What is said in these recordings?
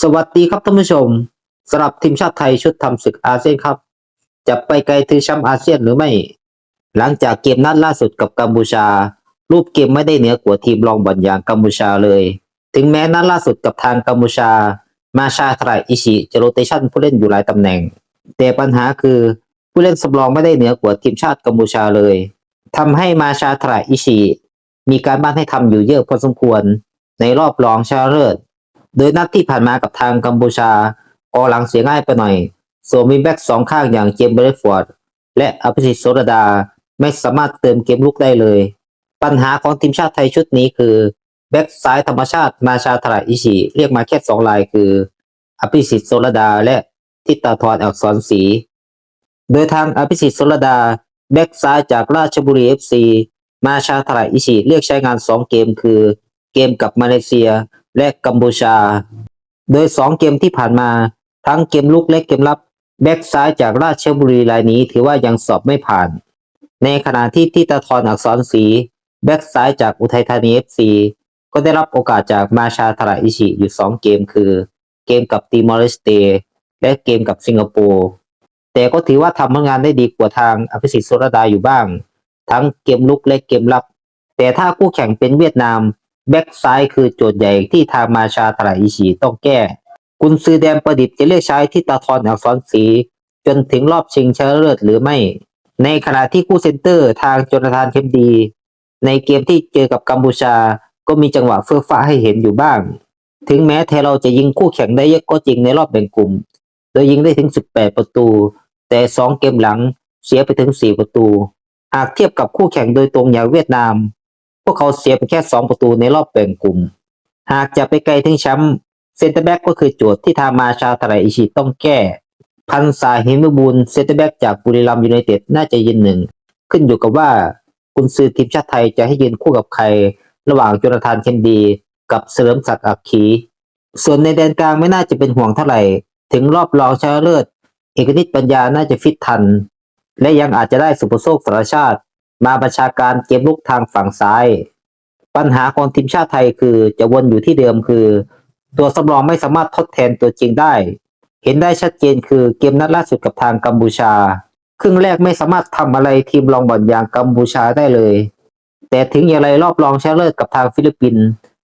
สวัสดีครับท่านผู้ชมสำหรับทีมชาติไทยชุดทำศึกอาเซียนครับ จะไปไกลถึงแชมป์อาเซียนหรือไม่ หลังจากเกมนัดล่าสุดกับกัมพูชา รูปเกมไม่ได้เหนือกว่าทีมรองบอลอย่างกัมพูชาเลย ถึงแม้นัดล่าสุดกับทางกัมพูชา มาชาทรายอิชิจะโรเตชันผู้เล่นอยู่หลายตำแหน่ง แต่ปัญหาคือผู้เล่นสำรองไม่ได้เหนือกว่าทีมชาติกัมพูชาเลยทำให้มาชาทรายอิชิมีการบ้านให้ทำอยู่เยอะพอสมควร ในรอบรองชนะเลิศ โดยนัดที่ผ่านมากับทางกัมพูชากองหลังเสียง่ายไปหน่อยส่วนมีแบ็กสองข้างอย่างเจมส์เบรดฟอร์ดและอภิสิทธิ์โสรดาไม่สามารถเติมเกมลุกได้เลย ปัญหาของทีมชาติไทยชุดนี้คือแบ็กซ้ายธรรมชาติมาชาทราอิชิเรียกมาแค่สองลายคือ อภิสิทธิ์โสรดาและทิตาธรอักษรศรีโดยทางอภิสิทธิ์โสรดาแบ็กซ้ายจากราชบุรีเอฟซีมาชาทราอิชิเรียกใช้งานสองเกมคือ เกมกับมาเลเซีย และกัมพูชา โดยสองเกมที่ผ่านมาทั้งเกมลุกและเกมรับแบ็กซ้ายจากราชบุรีรายนี้ถือว่ายังสอบไม่ผ่าน ในขณะที่ทิตาธรอักษรศรีแบ็กซ้ายจากอุทัยธานีเอฟซีก็ได้รับโอกาสจากมาชาทราอิชิอยู่สองเกมคือ เกมกับติมอร์เลสเตและเกมกับสิงคโปร์แต่ก็ถือว่าทำผลงานได้ดีกว่าทางอภิสิทธิ์โสรดาอยู่บ้าง ทั้งเกมลุกและเกมรับ แต่ถ้าคู่แข่งเป็นเวียดนาม แบ็กซ้ายคือโจทย์ใหญ่ที่ทางมาชาตราอิชิต้องแก้ กุนซือแดนประดิษฐ์จะเลือกใช้ที่ตาทอนอักษรศรีจนถึงรอบชิงชนะเลิศหรือไม่ ในขณะที่คู่เซนเตอร์ทางโจนาธานเทมดี ในเกมที่เจอกับกัมพูชาก็มีจังหวะเฟื่องฟ้าให้เห็นอยู่บ้าง ถึงแม้ไทยเราจะยิงคู่แข่งได้เยอะก็จริงในรอบแบ่งกลุ่ม โดยยิงได้ถึง 18 ประตู แต่ 2 เกมหลังเสียไปถึง 4 ประตู หากเทียบกับคู่แข่งโดยตรงอย่างเวียดนาม พวกเขาเสียไปแค่ 2 ประตูในรอบแบ่งกลุ่ม หากจะไปไกลถึงแชมป์เซนเตอร์แบ็กก็คือโจทย์ที่ทามาชาทรายอิชิต้องแก้ พันษาเฮมบูลเซนเตอร์แบ็กจากบุรีรัมยูไนเต็ดน่าจะยืนหนึ่ง ขึ้นอยู่กับว่ากุนซือทีมชาติไทยจะให้ยืนคู่กับใคร ระหว่างโจนาธานเคนดี กับเสริมศักดิ์อักขีส่วนในแดนกลางไม่น่าจะเป็นห่วงเท่าไหร่ ถึงรอบรองชนะเลิศเอกนิตปัญญาน่าจะฟิตทัน และยังอาจจะได้สุปโชคสารชาติ มาบัญชาการเกมลุกทางฝั่งซ้าย ปัญหาของทีมชาติไทยคือจะวนอยู่ที่เดิมคือ ตัวสำรองไม่สามารถทดแทนตัวจริงได้ เห็นได้ชัดเจนคือเกมนัดล่าสุดกับทางกัมพูชา ครึ่งแรกไม่สามารถทำอะไรทีมรองบอลอย่างกัมพูชาได้เลย แต่ถึงอย่างไรรอบรองชนะเลิศกับทางฟิลิปปินส์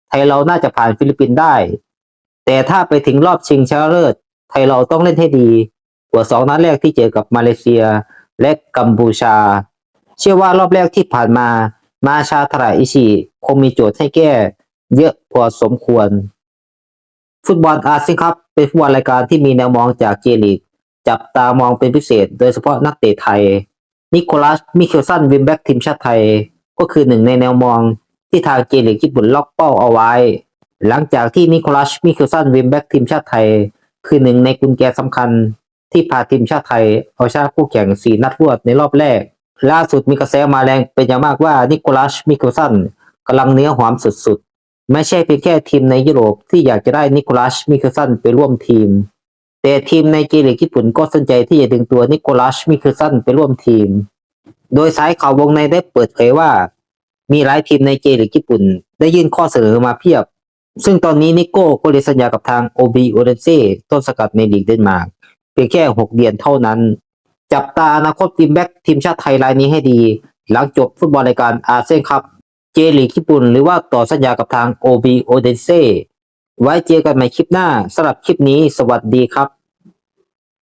ไทยเราน่าจะผ่านฟิลิปปินส์ได้ แต่ถ้าไปถึงรอบชิงชนะเลิศไทยเราต้องเล่นให้ดีกว่าสองนัดแรกที่เจอกับมาเลเซียและกัมพูชา ชื่อว่ารอบแรกที่ผ่านมา มาชาทราอิชิคงมีโจทย์ให้แก้ เยอะพอสมควร ฟุตบอลอาเซียนคัพเป็นฟุตบอลรายการที่มีแนวมองจากเจลีกจับตามองเป็นพิเศษ โดยเฉพาะนักเตะไทย นิโคลัส มิเคลสันวิมแบ็กทีมชาติไทย ก็คือหนึ่งในแนวมองที่ทางเจลีกญี่ปุ่นล็อกเป้าเอาไว้ หลังจากที่นิโคลัส มิเคลสันวิมแบ็กทีมชาติไทย คือหนึ่งในกุญแจสำคัญที่พาทีมชาติไทย เอาชนะคู่แข่งสี่นัดรวดในรอบแรก ล่าสุดมีกระแสมาแรงเป็นอย่างมากว่านิโคลัสมิเคลสันกำลังเนื้อหอมสุดๆ ไม่ใช่เพียงแค่ทีมในยุโรปที่อยากจะได้นิโคลัสมิเคลสันไปร่วมทีม แต่ทีมในเจลีกญี่ปุ่นก็สนใจที่จะดึงตัวนิโคลัสมิเคลสันไปร่วมทีม โดยสายข่าววงในได้เปิดเผยว่า มีหลายทีมในเจลีกญี่ปุ่น ได้ยื่นข้อเสนอมาเพียบ ซึ่งตอนนี้นิโก้ก็เลยสัญญากับทางโอบีโอเดนเซ่ต้นสกัดในลีกเดนมาร์กเพียงแค่ 6 เดือนเท่านั้น จับตาอนาคตทีมแบ็กทีมชาติไทยรายนี้ให้ดี หลังจบฟุตบอลรายการอาเซียนคัพเจลีกญี่ปุ่น หรือว่าต่อสัญญากับทางโอบีโอเดนเซไว้เจอกันใหม่คลิปหน้าสำหรับคลิปนี้สวัสดีครับ